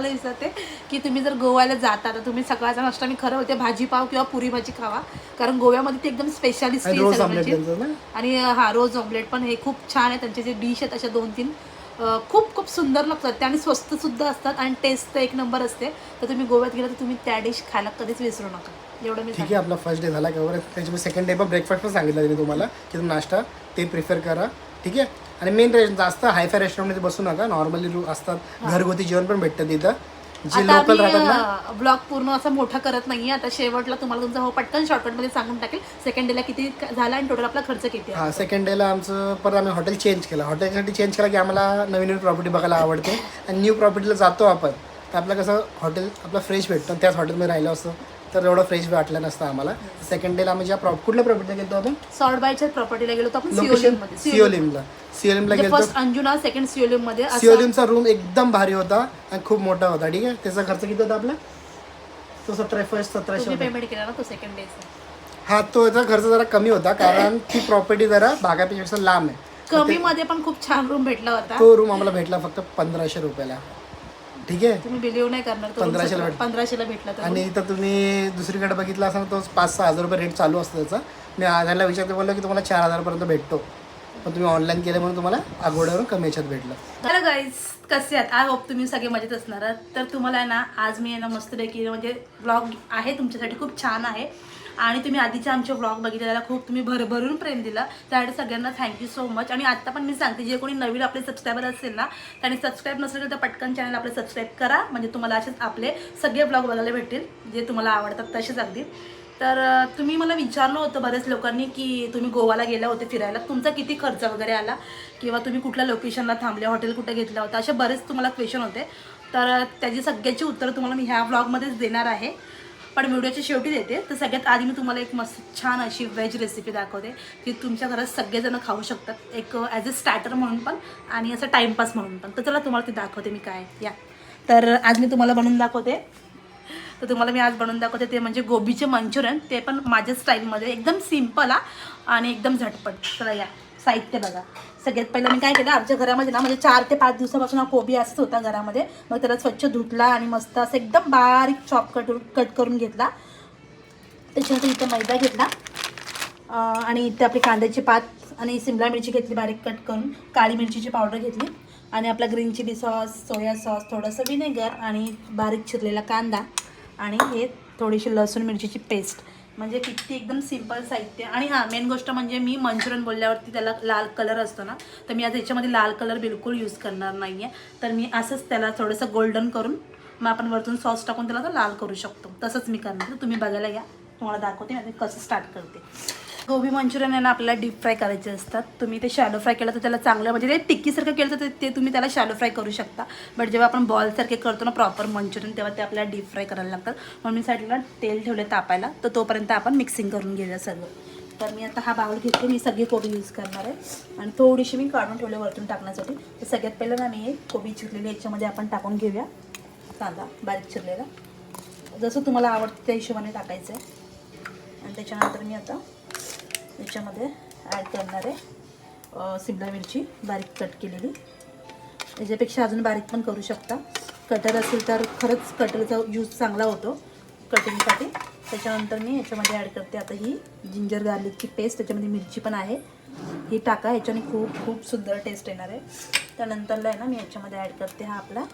मला की तुम्ही जर गोव्याला जाता तर तुम्ही सकाळचा नाश्ता मी खरं होते भाजी पाव किंवा पुरी भाजी खावा. कारण गोव्यामध्ये ते एकदम स्पेशालिस्ट आणि रोज ऑमलेट त्यांचं ना? आणि हा रोज ऑमलेट पण हे खूप छान आहे. त्यांचे जे डिश आहेत अशा दोन तीन अं, खूप खूप सुंदर लागतात ते आणि स्वस्त सुद्धा असतात आणि टेस्ट तर एक नंबर असते. तर तुम्ही गोव्यात गेला तर तुम्ही त्या डिश खायला कधीच विसरू नका. एवढं मी ठीक आहे आपला फर्स्ट डे झाला. कवर त्याच्यामुळे सेकंड डे पण ब्रेकफास्ट पण सांगितलं तुम्हाला की तुम्ही नाश्ता ते प्रिफर करा. ठीक आहे? आणि मेन जास्त हायफाय रेस्टॉरंटमध्ये बसू नका. नॉर्मली असतात घरगुती जेवण पण भेटतं तिथं. जे लोकल राहतात ना. ब्लॉग पूर्ण असा मोठा करत नाहीये. आता शेवटला तुम्हाला तुमचा हो पटकन शॉर्टकटमध्ये सांगून टाकेल. सेकंड डेला किती झाला आणि टोटल आपला खर्च किती हा सेकंड डेला आमचं परत आम्ही हॉटेल चेंज केलं. हॉटेलसाठी चेंज केलं की आम्हाला नवीन नवीन प्रॉपर्टी बघायला आवडते. आणि न्यू प्रॉपर्टीला जातो आपण. तर आपलं कसं हॉटेल आपलं फ्रेश भेटतं. त्याच हॉटेलमध्ये राहिलं असतं. तर एवढं फ्रेश वाटलं नसतं आम्हाला. सेकंड डेला आम्ही ज्या प्रॉप कुठल्या प्रॉपर्टीला गेलो आपण? सॉर्ट बायच्या प्रॉपर्टीला गेलो आपण लोकेशन सिओलिममध्ये. सिओलिमला सिओलिमला गेलो फर्स्ट अंजुना सेकंड सिओलिममध्ये. असं सिओलिमचा रूम एकदम भारी होता आणि खूप मोठा होता ठीक आहे? त्याचा खर्च किती होता आपला? तो सतरा फर्स्ट सतराशे पेमेंट केला ना तो सेकंड डेचा हा तो याचा खर्च जरा कमी होता कारण ती प्रॉपर्टी जरा बागापेक्षा लांब आहे. कमी मध्ये पण खूप छान रूम भेटला होता. तो रूम आम्हाला भेटला फक्त पंधराशे रुपयाला. ठीक आहे? तुम्ही बिलीव्ह नाही करणार तो पंधराशेला भेट- पंधराशेला भेटला तर आणि इथं तुम्ही दुसरीकडे बघितला असाल तो पाच सहा हजार रुपये रेट चालू असतो त्याचा. मी आधारला विचारते बोललो की तुम्हाला चार हजारपर्यंत भेटतो. पण तुम्ही ऑनलाईन केले म्हणून तुम्हाला अगोदरवरून कमी याच्यात भेटलं. हॅलो गाईज कसे आहात? आय होप तुम्ही सगळे मजेत असणार आहात. तर तुम्हाला आहे ना आज मी आहे ना मस्तपैकी म्हणजे ब्लॉग आहे तुमच्यासाठी खूप छान आहे. आणि तुम्ही आधीचे आमचे ब्लॉग बघितले त्याला खूप तुम्ही भरभरून प्रेम दिला. त्यासाठी सगळ्यांना थँक्यू सो मच आणि आत्ता पण मी सांगते जे कोणी नवीन आपले सबस्क्रायबर असेल ना त्यांनी सबस्क्राईब नसेल तर पटकन चॅनल आपले सबस्क्राईब करा. म्हणजे तुम्हाला असेच आपले सगळे ब्लॉग बघायला भेटतील जे तुम्हाला आवडतात तसेच अगदी. तर तुम्ही मला विचारलं होतं बऱ्याच लोकांनी की तुम्ही गोवाला गेला होते फिरायला. तुमचा किती खर्च वगैरे आला? किंवा तुम्ही कुठल्या लोकेशनला थांबले? हॉटेल कुठे घेतलं होतं? असे बरेच तुम्हाला क्वेश्चन होते. तर त्याची सगळ्याची उत्तरं तुम्हाला मी ह्या ब्लॉगमध्येच देणार आहे. पण व्हिडिओच्या शेवटी देते. तर सगळ्यात आधी मी तुम्हाला एक मस्त छान अशी व्हेज रेसिपी दाखवते की तुमच्या घरात सगळेजण खाऊ शकतात. एक ॲज अ स्टार्टर म्हणून पण आणि असं टाईमपास म्हणून पण. तर चला तुम्हाला ते दाखवते मी काय. या. तर आज मी तुम्हाला बनवून दाखवते. तर तुम्हाला मी आज बनवून दाखवते ते म्हणजे गोबीचे मंचुरियन. ते पण माझ्या स्टाईलमध्ये एकदम सिंपल हा. आणि एकदम झटपट. चला या. साहित्य बघा. सगळ्यात पहिलं मी काय केलं आमच्या घरामध्ये ना म्हणजे चार ते पाच दिवसापासून हा कोबी असत होता घरामध्ये. मग त्याला स्वच्छ धुतला आणि मस्त असं एकदम बारीक चॉप कट कट करून घेतला. त्याच्यानंतर इथं मैदा घेतला. आणि इथे आपली कांद्याची पात आणि सिमला मिरची घेतली बारीक कट करून. काळी मिरचीची पावडर घेतली. आणि आपला green chilli sauce soya sauce थोडंसं विनेगर आणि बारीक चिरलेला कांदा. आणि हे थोडीशी लसूण मिरचीची पेस्ट. म्हणजे किती एकदम सिंपल साहित्य. आणि हां मेन गोष्ट म्हणजे मी मंचुरियन बोलल्यावरती त्याला लाल कलर असतो ना तर मी आज याच्यामध्ये लाल कलर बिलकुल यूज करणार नाही आहे तर मी असंच त्याला थोडंसं गोल्डन करून मग आपण वरतून सॉस टाकून त्याला तो लाल करू शकतो. तसंच मी करणार तुम्ही बघायला या. तुम्हाला दाखवते मी कसं स्टार्ट करते. गोबी मंचुरियन आहे ना आपल्याला डीप फ्राय करायचे असतात. तुम्ही ते शॅलो फ्राय केलं तर त्याला चांगलं म्हणजे ते टिक्कीसारखं केलं तर ते- तुम्ही त्याला शॅलो फ्राय करू शकता. बट जेव्हा आपण बॉलसारखे करतो ना प्रॉपर मंचुरियन तेव्हा ते आपल्याला डीप फ्राय करायला लागतात. म्हणून मी साईडला तेल ठेवले तापायला. तर तोपर्यंत आपण मिक्सिंग करून घेऊया सर्व. तर मी आता हा बाउल घेतले मी सगळी कोबी यूज करणार आहे. आणि थोडीशी मी काढून ठेवले वरतून टाकण्यासाठी. तर सगळ्यात पहिलं ना मी कोबी चिरलेली याच्यामध्ये आपण टाकून घेऊया. कांदा बारीक चिरलेला. जसं तुम्हाला आवडतं त्या हिशोबाने टाकायचं आहे आणि त्याच्यानंतर मी आता याच्यामध्ये ॲड करणार आहे. सिमला मिरची बारीक कट केलेली. याच्यापेक्षा अजून बारीक पण करू शकता. कटर असेल तर खरंच कटरचा यूज चांगला होतो कटिंगसाठी त्याच्यानंतर मी याच्यामध्ये ॲड करते आता ही जिंजर गार्लिकची पेस्ट त्याच्यामध्ये मिरची पण आहे. ही टाका याच्याने खूप खूप सुंदर टेस्ट येणार आहे. त्यानंतरला आहे ना मी याच्यामध्ये ॲड करते हा आपला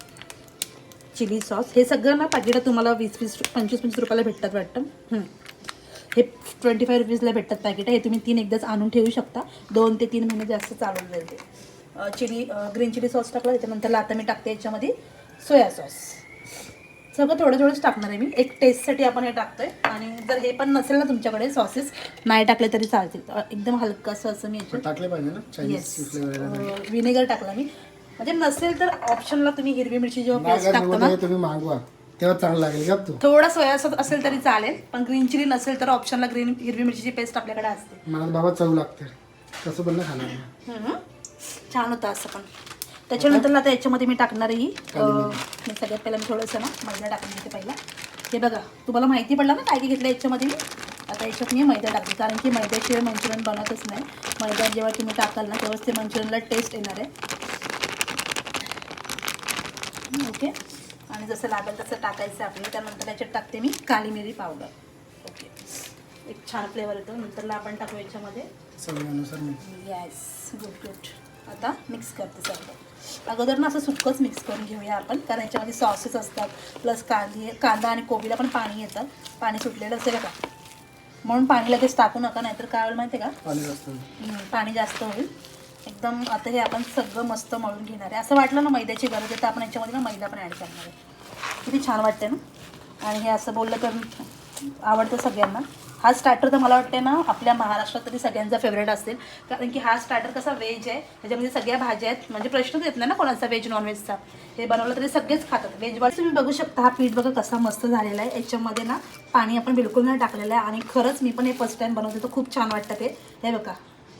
चिली सॉस हे सगळं ना पाकिटं तुम्हाला वीस वीस पंचवीस पंचवीस रुपयाला भेटतात वाटतं. हं. ट्वेंटी फाय रुपीजला भेटतात पॅकेट हे तुम्ही तीन एकदाच आणून ठेवू शकता. दोन ते तीन महिने जास्त चालून जाईल ते. चिली ग्रीन चिली सॉस टाकला त्याच्यानंतर आता मी टाकते याच्यामध्ये सोया सॉस सगळं थोडं थोडंच टाकणार आहे मी. एक टेस्टसाठी आपण हे टाकतोय. आणि जर हे पण नसेल ना तुमच्याकडे सॉसेस नाही टाकले तरी चालतील. एकदम हलकंसं असं मी याच्यात टाकले पाहिजे येस विनेगर टाकला मी. म्हणजे नसेल तर ऑप्शनला तुम्ही हिरवी मिरची जेव्हा पेस्ट टाकता ना तुम्ही मागवा. तेव्हा चांगलं लागेल का तू. थोडा सोया सॉस असेल तरी चालेल पण ग्रीन चिली नसेल तर ऑप्शनला ग्रीन हिरवी मिरचीची पेस्ट आपल्याकडे असते. मला बाबा चव लागते. कसं पण नाही खाणार मी. हम्म. छान होतं असं पण. त्याच्यानंतर आता याच्यामध्ये मी टाकणार ही. अं, मी सगळ्यात पहिला मी थोडंसं ना मैदा टाकून घेते पहिला. हे बघा तुम्हाला माहिती पडलं ना काय काय घेतलं याच्यामध्ये मी? आता याच्यात मी मैदा टाकते कारण की मैद्याशिवाय मंचुरियन बनतच नाही. मैदा जेव्हा तुम्ही टाकाल ना तेव्हाच ते मंचुरियनला टेस्ट येणार आहे. ओके आणि जसं लागेल तसं टाकायचं आपल्याला. त्यानंतर याच्यात टाकते मी काली मिरी पावडर. ओके एक छान फ्लेवर येतो. नंतरला आपण टाकू याच्यामध्ये. येस गुड गुड आता मिक्स करते सगळं. अगोदर ना असं सुक्कंच मिक्स करून घेऊया आपण. कारण याच्यामध्ये सॉसेस असतात. प्लस कांदे कांदा आणि कोबीला पण पाणी येतं. पाणी सुटलेलं असेल का म्हणून पाणी लगेच टाकू नका नाहीतर काय होईल माहिती आहे का पाणी जास्त होईल. एकदम आता हे आपण सगळं मस्त मळून घेणार आहे. असं वाटलं ना मैद्याची गरज आहे तर आपण याच्यामध्ये ना मैदा पण ॲड करणार आहे. किती छान वाटते ना? आणि हे असं बोललं तर आवडतं सगळ्यांना. हा स्टार्टर तर मला वाटते ना आपल्या महाराष्ट्रात तरी सगळ्यांचा फेवरेट असेल. कारण की हा स्टार्टर कसा व्हेज आहे त्याच्यामध्ये सगळ्या भाज्या आहेत. म्हणजे प्रश्नच येत नाही ना कोणाचा व्हेज नॉनव्हेजचा हे बनवलं तरी सगळेच खातात. व्हेज तुम्ही बघू शकता हा पीठ बघा कसा मस्त झालेला आहे. याच्यामध्ये ना पाणी आपण बिलकुल नाही टाकलेलं आहे. आणि खरंच मी पण हे फर्स्ट टाईम बनवते तर खूप छान वाटतं ते. हे बघा.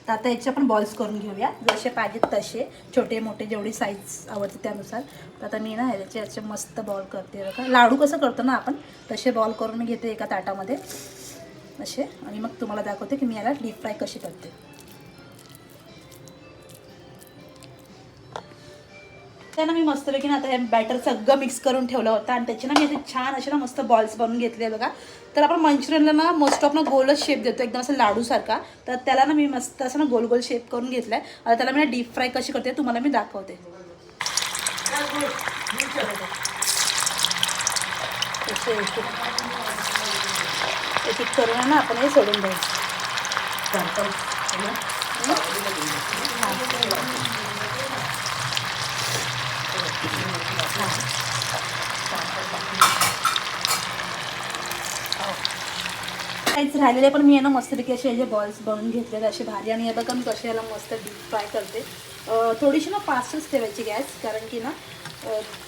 तर आता याचे आपण बॉल्स करून घेऊया. जसे पाहिजेत तसे. छोटे मोठे जेवढी साईज आवडते त्यानुसार. तर आता मी ना याचे याचे मस्त बॉल करते बघा. लाडू कसं करतो ना आपण तसे बॉल करून घेते एका ताटामध्ये. असे. आणि मग तुम्हाला दाखवते की मी याला डीप फ्राय कशी करते. त्यांना मी मस्तपैकी ना आता हे बॅटर सगळं मिक्स करून ठेवलं होतं. आणि त्याचे ना मी असे छान असे ना मस्त बॉल्स बनवून घेतले बघा. तर आपण मंचुरियनला ना मोस्ट ऑफ ना गोलच शेप देतो एकदम असं लाडूसारखा तर त्याला ना मी मस्त असं ना गोल गोल शेप करून घेतलाय. आता त्याला मी ना डीप फ्राय कशी करते तुम्हाला मी दाखवते. एक एक- करून ना आपण हे सोडून द्यायचं काहीच राहिलेले पण मी आहे ना मस्तपैकी असे जे बॉल्स बनवून घेतलेले असे भारी आणि आता मी कसे याला मस्त डीप फ्राय करते. थोडीशी ना फास्टच ठेवायची गॅस कारण की ना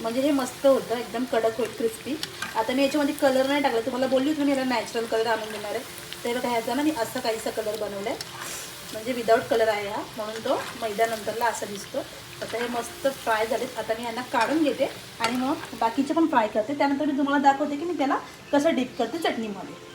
म्हणजे हे मस्त होतं एकदम कडक होईल क्रिस्पी आता मी याच्यामध्ये कलर नाही टाकला. तुम्हाला बोलली होती मी याला नॅचरल कलर आणून देणार आहे. तर बघा ह्याचा ना मी असं काहीसा कलर बनवला आहे म्हणजे विदाऊट कलर आहे हा. म्हणून तो मैदानंतरला असा दिसतो. आता हे मस्त फ्राय झालेत. आता मी यांना काढून घेते आणि मग बाकीचे पण फ्राय करते. त्यानंतर मी तुम्हाला दाखवते की मी त्याला कसं डीप करते चटणीमध्ये.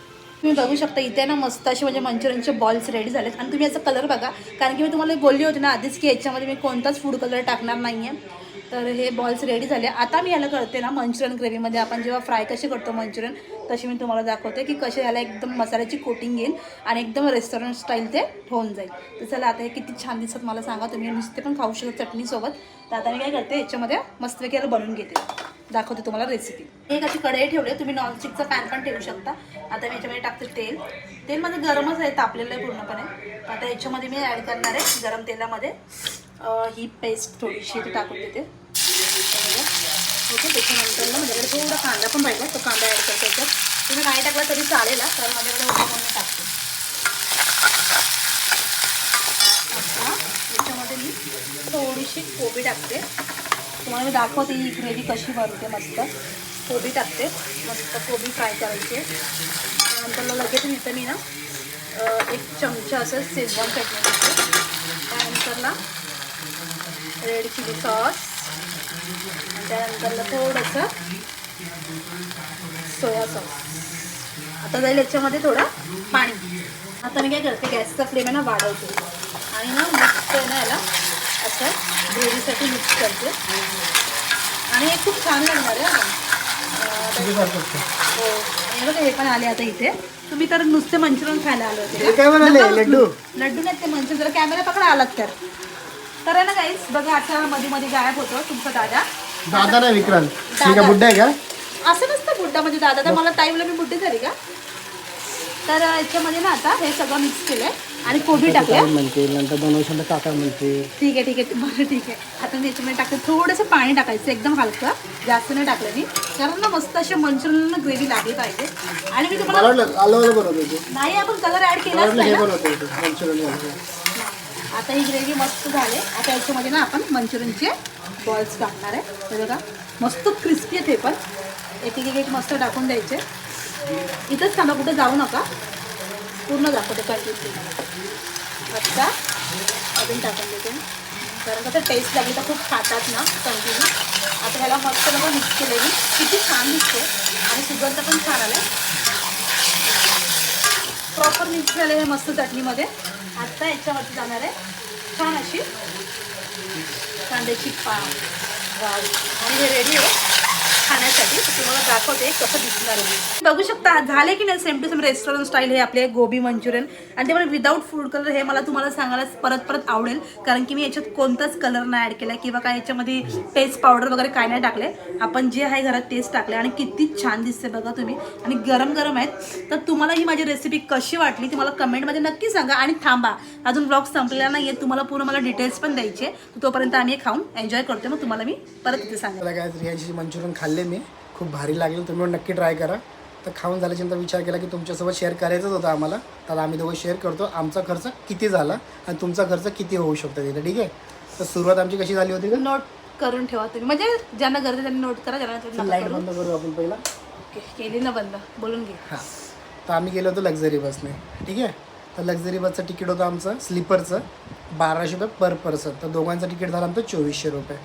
तुम्ही बघू शकता इथे ना मस्त असे म्हणजे मंचुरियनचे बॉल्स रेडी झालेत. आणि तुम्ही याचा कलर बघा कारण की मी तुम्हाला बोलली होती ना आधीच की याच्यामध्ये मी कोणताच फूड कलर टाकणार नाही आहे तर हे बॉल्स रेडी झाले. आता मी याला करते ना मंचुरियन ग्रेव्हीमध्ये आपण जेव्हा फ्राय कसे करतो मंचुरियन तशी मी तुम्हाला दाखवते की कसे याला एकदम मसाल्याची कोटिंग येईल आणि एकदम रेस्टॉरंट स्टाईल ते होऊन जाईल. तर चला आता हे किती छान दिसत मला सांगा. तुम्ही नुसते पण खाऊ शकता चटणीसोबत तर आता मी काय करते याच्यामध्ये मस्तपैकी याला बनवून घेते. दाखवते तुम्हाला रेसिपी एक अशी कढई ठेवली तुम्ही नॉनस्टिकचा पॅन पण ठेवू शकता. आता मी याच्यामध्ये टाकते तेल. तेल माझं गरमच आहे तापलेलं आहे पूर्णपणे. आता याच्यामध्ये मी ॲड करणार आहे गरम तेलामध्ये. ही पेस्ट थोडीशी इथे टाकून देते. ओके त्याच्यानंतर ना माझ्याकडे थोडा कांदा पण राहिला तो कांदा ॲड करतो त्याच्यात तुम्ही नाही टाकला तरी चालेल कारण माझ्याकडे होता म्हणून मी टाकते. आता याच्यामध्ये मी थोडीशी कोबी टाकते. तुम्हाला मी दाखवते ही ग्रेव्ही कशी बनते मस्त. कोबी टाकते मस्त कोबी फ्राय करायची. त्यानंतर लगेच इथं मी ना एक चमचा असं शेजवान चटणी टाकते. त्यानंतरला रेड चिली सॉस त्यानंतरला थोडंसं सोया सॉस. आता जाईल याच्यामध्ये थोडं पाणी. आता मी काय करते गॅसचा फ्लेम आहे ना वाढवते. आणि ना आहे ना याला असं ग्रेव्हीसाठी मिक्स करते. आणि हे खूप छान लागणार आहे हा. हो आणि बघा हे पण आले आता इथे. तुम्ही तर नुसते मंचुरियन खायला आले होते हे. लड्डू? लड्डू? नाहीत ते मंचुरियन. जरा कॅमेरा पकडा आलात तर. तर आहे ना गाईस बघा आता मध्ये मध्ये गायब होतो तुमचा दादा. दादा नाही विक्रांत. मी. का बुड्ढा आहे का? असं नसतं बुड्डा म्हणजे दादा तर मला ताईला मी बुड्ढी झाली का? तर याच्यामध्ये ना आता हे सगळं मिक्स केलंय आणि कोबी टाकल्या. ताई म्हणते नंतर दोन वर्षांना काका म्हणते. ठीक आहे ठीक आहे. बरं ठीक आहे. आता मी याच्यामध्ये टाकते. थोडंसं पाणी टाकायचं एकदम हलकं. जास्त नाही टाकलं मी. कारण ना मस्त असे मंचुरियन ग्रेव्ही लागली पाहिजे. आणि मी तुम्हाला नाही आपण कलर ऍड मला आता ही ग्रेव्ही मस्त झाले. आता याच्यामध्ये ना आपण मंचुरियनचे बॉल्स टाकणार आहे. बघा मस्त क्रिस्पी आहेत हे पण. एक एक एक एक मस्त टाकून द्यायचे. इथंच थांबा कुठं जाऊ नका. पूर्ण दाखवते कंटिन्यू आता अजून टाकून देते कारण कसं टेस्ट लागली तर खूप खातात ना कंटिन्यू आता ह्याला मस्त बघा मिक्स केलेली किती छान दिसते आणि सुगंध पण छान आला प्रॉपर मिक्स झालं हे मस्त चटणीमध्ये. आता याच्यावरती जाणार आहे. छान अशी कांद्याची पाव आणि हे रेडी आहे हो. खाण्यासाठी तुम्हाला दाखवते कसं दिसणार आहे. बघू शकता झाले की नाही same to same restaurant style हे आपले गोबी मंचुरियन. आणि ते पण विदाऊट फूड कलर हे मला तुम्हाला सांगायला परत परत आवडेल. कारण की मी याच्यात कोणताच कलर नाही ॲड केला किंवा काय याच्यामध्ये पेस्ट पावडर वगैरे काय नाही टाकले आपण जे आहे घरात टेस्ट टाकले आणि किती छान दिसते बघा तुम्ही. आणि गरम गरम आहेत. तर तुम्हाला ही माझी रेसिपी कशी वाटली ती मला कमेंटमध्ये नक्की सांगा. आणि थांबा. अजून ब्लॉग संपलेला नाही आहे तुम्हाला पूर्ण मला डिटेल्स पण द्यायचे. तोपर्यंत आम्ही खाऊन एन्जॉय करतो मग तुम्हाला मी परत इथे सांगा मंचुरियन खाल्ले. मी. खूप भारी लागले. तुम्ही नक्की ट्राय करा. तर खाऊन झाल्याच्यानंतर विचार केला की तुमच्यासोबत शेअर करायचंच होतं आम्हाला. तर आम्ही दोघं शेअर करतो. आमचा खर्च किती झाला आणि तुमचा खर्च किती होऊ शकतो तिथे ठीक आहे? तर सुरुवात आमची कशी झाली होती का? नोट करून ठेवा तुम्ही. म्हणजे ज्यांना गरज आहे त्यांनी नोट करा ज्यांना लाइट. बंद करू आपण पहिला. ओके, केली ना बंद. बोलून घे. हां. तर आम्ही गेलो होतो लक्झरी बसने ठीक आहे? तर लक्झरी बसचं तिकीट होतं आमचं स्लीपरचं बाराशे रुपये पर पर्सन तर दोघांचं तिकीट झालं आमचं चोवीसशे रुपये.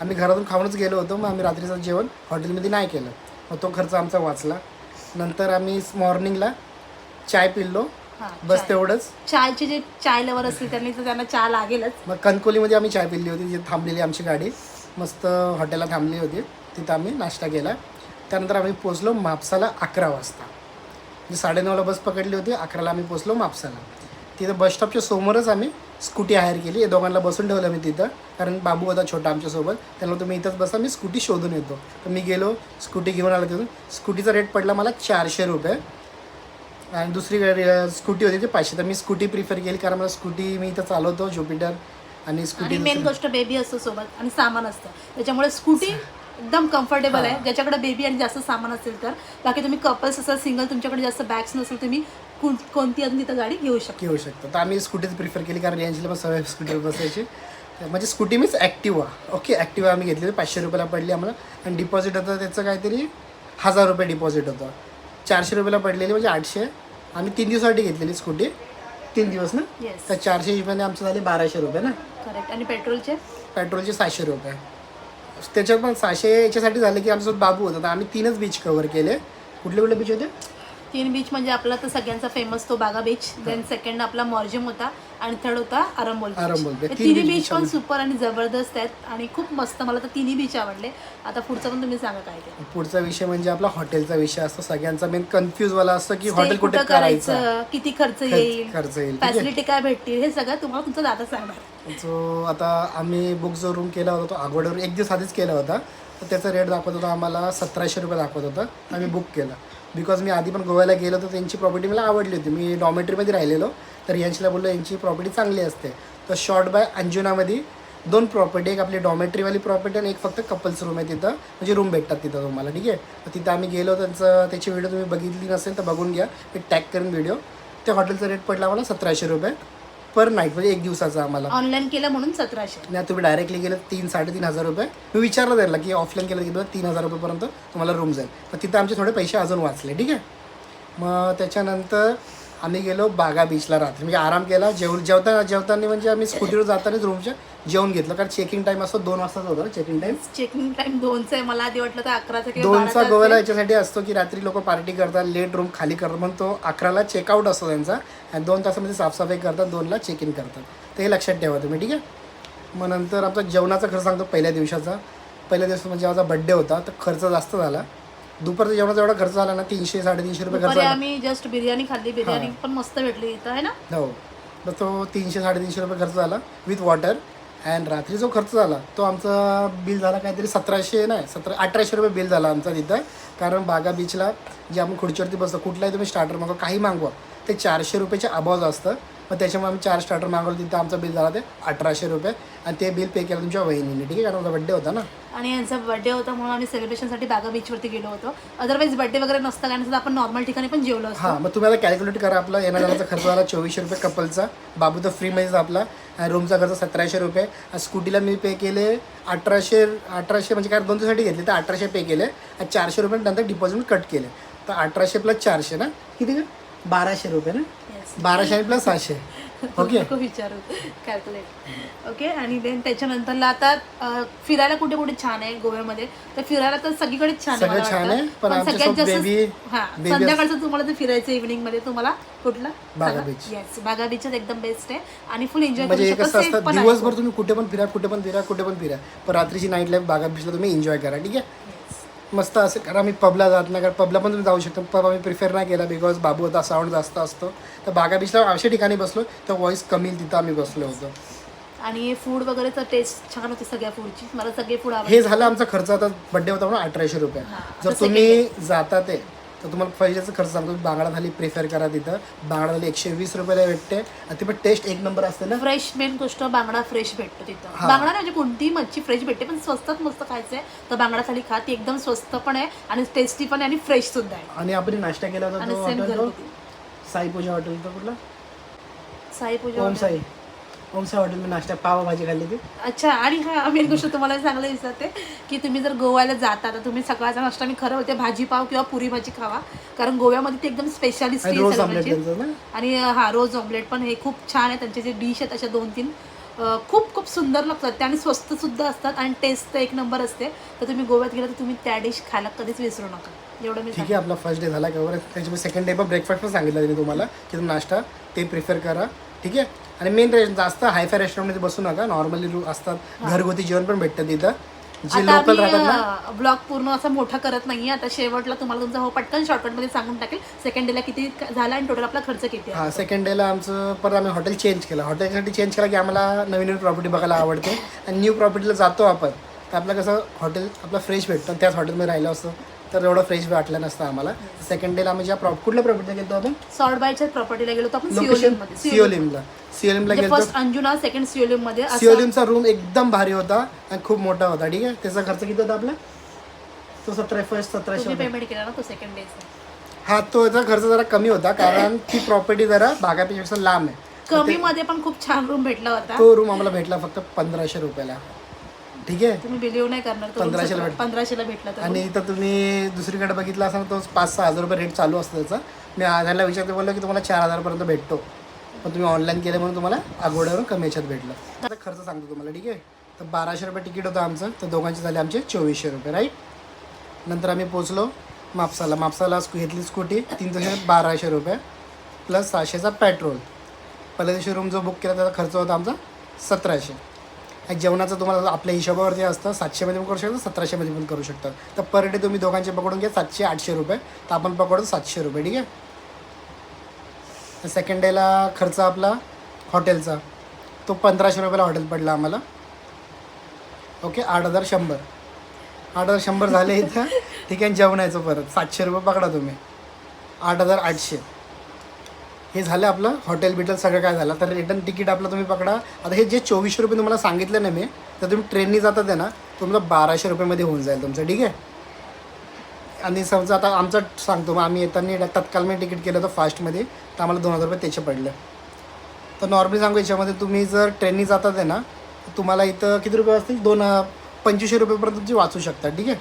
आम्ही घरातून खाऊनच गेलो होतो मग आम्ही रात्रीचं जेवण हॉटेलमध्ये नाही केलं. मग तो खर्च आमचा वाचला. नंतर आम्ही मॉर्निंगला चाय पिल्लो हा, बस चाय. तेवढंच. चायचे जे चाय लवर असतील त्यांनी तर त्यांना चहा लागेलच. मग कणकोलीमध्ये आम्ही चाय पिल्ली होती जिथे थांबलेली आमची गाडी. मस्त हॉटेलला थांबली होती. तिथं आम्ही नाश्ता केला. त्यानंतर आम्ही पोचलो म्हापसाला अकरा वाजता. म्हणजे साडेनऊला बस पकडली होती अकराला आम्ही पोचलो म्हापसाला. तिथं बस स्टॉपच्या समोरच आम्ही स्कूटी हायर केली. या दोघांना बसून ठेवलं मी तिथं. कारण बाबू होता छोटा आमच्यासोबत. त्यांना तुम्ही इथंच बसा मी स्कूटी शोधून येतो. तर मी गेलो स्कूटी घेऊन आलो तिथून. स्कूटीचा रेट पडला मला चारशे रुपये. आणि दुसरी स्कूटी होती ती पाचशे. तर मी स्कूटी प्रिफर केली कारण मला स्कूटी मी इथं चालवतो ज्युपिटर आणि स्कूटी मेन गोष्ट बेबी असतो सोबत आणि सामान असतं. त्याच्यामुळे स्कूटी एकदम कम्फर्टेबल आहे. ज्याच्याकडे बेबी आणि जास्त सामान असेल तर. बाकी तुम्ही कपल्स असाल सिंगल तुमच्याकडे जास्त बॅग्स नसेल तुम्ही कोण- कोणती अजून तिथं गाडी घेऊ शकता. घेऊ शकतो. तर आम्ही स्कूटीच प्रिफर केली कारण यांची पण सवय स्कूटीवर बसायची. म्हणजे Scooty means Activa okay Activa आम्ही घेतली पाचशे रुपयाला पडली आम्हाला. आणि डिपॉझिट होतं त्याचं काहीतरी हजार रुपये डिपॉझिट होतं. चारशे रुपयाला पडलेली म्हणजे आठशे. आम्ही तीन दिवसासाठी घेतलेली स्कूटी तीन दिवस ना? तर चारशे हिशोबाने आमचं झाले बाराशे रुपये ना? करेक्ट आणि पेट्रोलचे? पेट्रोलचे सहाशे रुपये. त्याच्यात पण सहाशे याच्यासाठी झाले की आमच्यासोबत बाबू होता. तर आम्ही तीनच बीच कव्हर केले. कुठले कुठले बीच होते? तीन बीच म्हणजे आपला तर सगळ्यांचा फेमस तो बागा बीच देन सेकंड आपला मॉर्जिम होता आणि थर्ड होता आरंबोल आरंबोल. बीच तीन तिन्ही बीच पण. सुपर आणि जबरदस्त आहेत आणि खूप मस्त मला तर तिन्ही बीच आवडले. आता पुढचं पण तुम्ही सांगा काय ते. पुढचा विषय म्हणजे आपला हॉटेलचा विषय असतो. सगळ्यांचा मेन कन्फ्यूजवाला असतं की Stay हॉटेल कुठे कुठं करायचं? करायचं? किती खर्च येईल? खर्च येईल. ठीक आहे. फॅसिलिटी काय भेटतील? हे सगळं तुम्हाला तुमचा दादा सांगणार. जो आता आम्ही बुक जो रूम केला होता तो अगोदर एक दिवस आधीच केला होता. तर त्याचा रेट दाखवत होता आम्हाला सतराशे रुपये दाखवत होता. आम्ही बुक केलं. बिकॉज मी आधी पण गोव्याला गेलो तर त्यांची प्रॉपर्टी मला आवडली होती. मी डॉमेटरीमध्ये राहिलेलो तर यांचीला बोललो यांची प्रॉपर्टी चांगली असते. तर शॉर्ट बाय अंजुनामध्ये दोन प्रॉपर्टी एक आपली डॉमेटरीवाली प्रॉपर्टी आणि एक फक्त कपल्स रूम आहे तिथं. म्हणजे रूम भेटतात तिथं तुम्हाला ठीक आहे? तर तिथं आम्ही गेलो त्यांचं त्याची व्हिडिओ तुम्ही बघितली नसेल तर बघून घ्या. मी टॅग करून व्हिडिओ त्या हॉटेलचा रेट पडला आम्हाला सतराशे रुपये. पर नाईट म्हणजे एक दिवसाचा आम्हाला. ऑनलाईन केलं म्हणून सतराशे. नाही तुम्ही डायरेक्टली गेलं तीन साडेतीन हजार रुपये. मी विचारलं त्याला की ऑफलाईन केलं की बघा तीन हजार रुपयेपर्यंत तुम्हाला रूम जाईल. पण तिथं आमचे थोडे पैसे अजून वाचले ठीक आहे? मग त्याच्यानंतर आम्ही गेलो बागा बीचला रात्री. म्हणजे आराम केला जेव जेवता जेवताना म्हणजे आम्ही स्कूटीवर जातानाच रूमच्या जेवण घेतलं. कारण चेकिंग टाईम असतो दोन वाजताचा होता चेकिंग टाईम चेकिंग टाइम दोनचा आहे. मला आधी वाटलं तर अकराचा किंवा दोनचा बाराचा गोव्याला असेल. याच्यासाठी असतो की रात्री लोक पार्टी करतात लेट रूम खाली करतात म्हणून तो अकराला चेकआउट असतो त्यांचा. आणि दोन तासामध्ये साफसफाई करतात दोनला चेक इन करतात. ते हे लक्षात ठेवा तुम्ही ठीक आहे? मग नंतर आमचा जेवणाचा खर्च सांगतो पहिल्या दिवसाचा. पहिल्या दिवस म्हणजे माझा बड्डे होता तर खर्च जास्त झाला. दुपारच्या जेवणाचा एवढा खर्च झाला ना तीनशे साडेतीनशे रुपये खर्च दुपारी झाला. आम्ही जस्ट बिर्याणी खाल्ली बिर्याणी पण मस्त भेटली इथं आहे ना? हो. तर तो तीनशे साडेतीनशे रुपये खर्च झाला विथ वॉटर अँड रात्री जो खर्च झाला तो आमचा बिल झाला काहीतरी सतराशे नाही सतरा अठराशे रुपये बिल झाला आमचा तिथं. कारण बागा बीचला जे आपण खुर्चीवरती बसतो कुठलाही तुम्ही स्टार्टर मागवा काही मागवा ते चारशे रुपयाच्या अबाज असतं. मग त्याच्यामुळे आम्ही चार स्टार्टर मागवलं. तिथं आमचं बिल झाला ते अठराशे रुपये. आणि ते बिल पे केलं तुमच्या वहिनीने. ठीक आहे? कारण माझा बड्डे होता ना? आणि यांचा बर्थडे होता म्हणून आम्ही सेलिब्रेशनसाठी बागा बीचवरती गेलो होतो. अदरवाईज बर्थडे वगैरे नसतं कारण आपण नॉर्मल ठिकाणी पण जेवलो असतो. हां मग तुम्ही आता कॅल्क्युलेट करा आपला. येण्या जाण्याचा खर्च झाला चोवीसशे रुपये कपलचा बाबू तर फ्रीमध्येच आपला. आणि रूमचा खर्च सतराशे रुपये. आणि स्कूटीला मी पे केले अठराशे अठराशे म्हणजे काय? दोन दिवसासाठी घेतले तर अठराशे पे केले. आणि चारशे रुपये नंतर डिपॉझिट कट केले. तर अठराशे प्लस चारशे ना? किती का बाराशे रुपये ना. बाराशे आणि प्लस सहाशे ओके नको विचारू. कॅल्क्युलेट ओके आणि देन त्याच्यानंतरला आता अं, फिरायला कुठे कुठे छान आहे गोव्यामध्ये? तर फिरायला तर सगळीकडेच छान आहे सगळं मला छान वाटतं. आहे, पण पण सगळ्यात जास्त हा baby संध्याकाळचं तुम्हाला फिरायचं इव्हिनिंगमध्ये तुम्हाला कुठला? बागा beach. येस बागा बीचच एकदम बेस्ट आहे. आणि फुल एन्जॉय म्हणजे करू एक शकता असं सेफ असतं पण आहे. दिवसभर तुम्ही कुठे पण फिरा कुठे पण फिरा कुठे पण फिरा. पण रात्रीची नाईट लाईफ बागा बीचला तुम्ही एन्जॉय करा ठीक आहे? मस्त असेल कारण आम्ही पबला जात नाही कारण पबला पण तुम्ही जाऊ शकता. पब आम्ही प्रिफर नाही केला बिकॉज बाबू होता साऊंड जास्त असतो. तर बागा बीचला अशा ठिकाणी बसलो तर व्हॉईस कमी तिथं आम्ही बसलो होतो. आणि फूड वगैरेचं टेस्ट छान होती सगळ्या फूडची मला सगळे फूड हे झालं आमचा खर्च आता बड्डे होता म्हणून अठराशे रुपये. जर तुम्ही जाता ते तर तुम्हाला पैशाचा खर्च सांगतो बांगडा थाली प्रिफेअर करा तिथं. बांगडा थाली एकशे वीस रुपयाला भेटते. आणि ती पण टेस्ट एक नंबर असते ना? फ्रेश मेन गोष्ट बांगडा फ्रेश भेटतो तिथं. हा. बांगडा नाही म्हणजे कोणतीही मच्छी फ्रेश भेटते पण स्वस्तात मस्त खायचंय. तर बांगडा थाली खा ती एकदम स्वस्त पण आहे आणि टेस्टी पण आहे आणि फ्रेश सुद्धा आहे. आणि आपण नाश्ता केला होता आणि तो सेम हॉटेल तो? घरगुती साई पूजा हॉटेल तो कुठला? साई पूजा ओम साई? साई हॉटेल मी नाश्ता पावभाजी खाल्ली ती अच्छा आणि हा मेन गोष्ट तुम्हाला चांगलं विचारते की तुम्ही जर गोव्याला जाता तर तुम्ही सकाळचा नाश्ता मी खरं होते भाजी पाव किंवा पुरी भाजी खावा. कारण गोव्यामध्ये ते एकदम स्पेशालिस्ट आणि रोज ऑमलेट त्यांचं ना? आणि हा रोज ऑमलेट पण हे खूप छान आहे त्यांचे जे डिश आहेत अशा दोन तीन अं, खूप खूप सुंदर लागतात. ते आणि स्वस्त सुद्धा असतात आणि टेस्ट तर एक नंबर असते. तर तुम्ही गोव्यात गेला तर तुम्ही त्या डिश खायला कधीच विसरू नका. एवढं मी ठीक आहे आपला फर्स्ट डे झाला का? त्याच्यामुळे सेकंड डे पण ब्रेकफास्ट पण सांगितलं त्यांनी तुम्हाला की तुम्ही नाश्ता ते प्रिफर करा. ठीक आहे? आणि मेन जास्त हायफाय रेस्टॉरंटमध्ये बसू नका. नॉर्मली असतात घरगुती जेवण पण भेटतं तिथं. जे लोकल राहतात ना. ब्लॉग पूर्ण असा मोठा करत नाहीये. आता शेवटला तुम्हाला तुमचा हो पटकन शॉर्टकटमध्ये सांगून टाकेल. सेकंड डेला किती झाला आणि टोटल आपला खर्च किती हा सेकंड डेला आमचं परत आम्ही हॉटेल चेंज केलं. हॉटेलसाठी चेंज केलं की आम्हाला नवीन नवीन प्रॉपर्टी बघायला आवडते. आणि न्यू प्रॉपर्टीला जातो आपण. तर आपलं कसं हॉटेल आपलं फ्रेश भेटतं. त्याच हॉटेलमध्ये राहिलं असतं. तर एवढं फ्रेश वाटलं नसतं आम्हाला. सेकंड डेला आम्ही ज्या प्रॉप कुठल्या प्रॉपर्टीला गेलो आपण? सॉर्ट बायच्या प्रॉपर्टीला गेलो आपण लोकेशनमध्ये. सिओलिमला सिओलिमला गेलो फर्स्ट अंजुना सेकंड सिओलिममध्ये असं सिओलिमचा रूम एकदम भारी होता आणि खूप मोठा होता ठीक आहे? त्याचा खर्च किती होता आपला? तो सतरा फर्स्ट सतराशे तुम्ही होता. पेमेंट केला ना तो सेकंड डेचा हा तो याचा खर्च जरा कमी होता कारण ती प्रॉपर्टी जरा बागापेक्षा लांब आहे. कमी मध्ये पण खूप छान रूम भेटला होता. तो रूम आम्हाला भेटला फक्त पंधराशे रुपयाला. ठीक आहे? तुम्ही बिलीव्ह नाही करणार तो पंधराशेला भेटला. पंधराशेला भेटला तर आणि इथं तुम्ही दुसरीकडे बघितला असाल तो पाच सहा हजार रुपये रेट चालू असतो त्याचा. मी आधारला विचारते बोललो की तुम्हाला चार हजारपर्यंत भेटतो. पण तुम्ही ऑनलाईन केले म्हणून तुम्हाला अगोदरवरून कमी याच्यात भेटलं. आता खर्च सांगतो तुम्हाला ठीक आहे? तर बाराशे रुपये तिकीट होतं आमचं तर दोघांचे झाले आमचे चोवीसशे रुपये राईट नंतर आम्ही पोचलो मापसाला. मापसाला स्कू घेतली स्कूटी तीन दिवशी बाराशे रुपये प्लस सहाशेचा पेट्रोल पहिल्या दिवशी रूम जो बुक केला त्याचा खर्च होता आमचा सतराशे. जेवणाचं तुम्हाला आपल्या हिशोबावरती असतं सातशेमध्ये पण करू शकता सतराशेमध्ये पण करू शकता. तर पर डे तुम्ही दोघांचे पकडून घ्या सातशे आठशे रुपये. तर आपण पकडू सातशे रुपये ठीक आहे? सेकंड डेला खर्च आपला हॉटेलचा तो पंधराशे रुपयाला हॉटेल पडला आम्हाला. ओके आठ हजार शंभर. आठ हजार शंभर झाले इथं. ठीक आहे जेवणाचं परत. सातशे रुपये पकडा तुम्ही. आठ हजार आठशे. हे झालं आपलं हॉटेल बिटेल सगळं काय झालं. तर रिटर्न तिकीट आपलं तुम्ही पकडा. आता हे जे चोवीसशे रुपये तुम्हाला सांगितलं ना मी तर तुम्ही ट्रेननी जाता आहे ना तुम्हाला बाराशे रुपयेमध्ये होऊन जाईल तुमचं ठीक आहे? आणि समजा आता आमचं सांगतो मग आम्ही येताना तत्काल मी तिकीट केलं होतं फास्टमध्ये तर आम्हाला दोन हजार रुपये त्याचे पडले. तर नॉर्मली सांगू याच्यामध्ये तुम्ही जर ट्रेननी जातात आहे ना तर तुम्हाला इथं किती रुपये असतील? दोन पंचवीसशे रुपयेपर्यंत तुमची वाचू शकता ठीक आहे?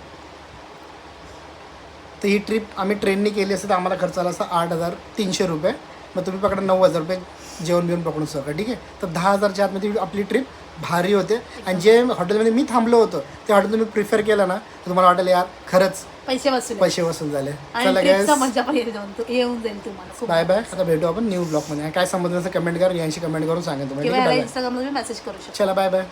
तर ही ट्रिप आम्ही ट्रेननी केली असते तर आम्हाला खर्च आला असता आठ हजार तीनशे रुपये. मग तुम्ही पकडा नऊ हजार रुपये जेवण बिवून पकडून सगळं ठीक आहे? तर दहा हजारच्या आतमध्ये आपली ट्रिप भारी होते. आणि जे हॉटेलमध्ये मी थांबलो होतो ते हॉटेल तुम्ही प्रिफर केलं ना तर तुम्हाला वाटेल यार खरंच पैसे वसूल पैसे वसूल झाले. चला येऊन जाईल तुम्हाला. बाय बाय आता भेटू आपण न्यू ब्लॉगमध्ये काय समजलं कमेंट करा यांशी कमेंट करून सांगा तुम्हाला. मेसेज करू चला बाय बाय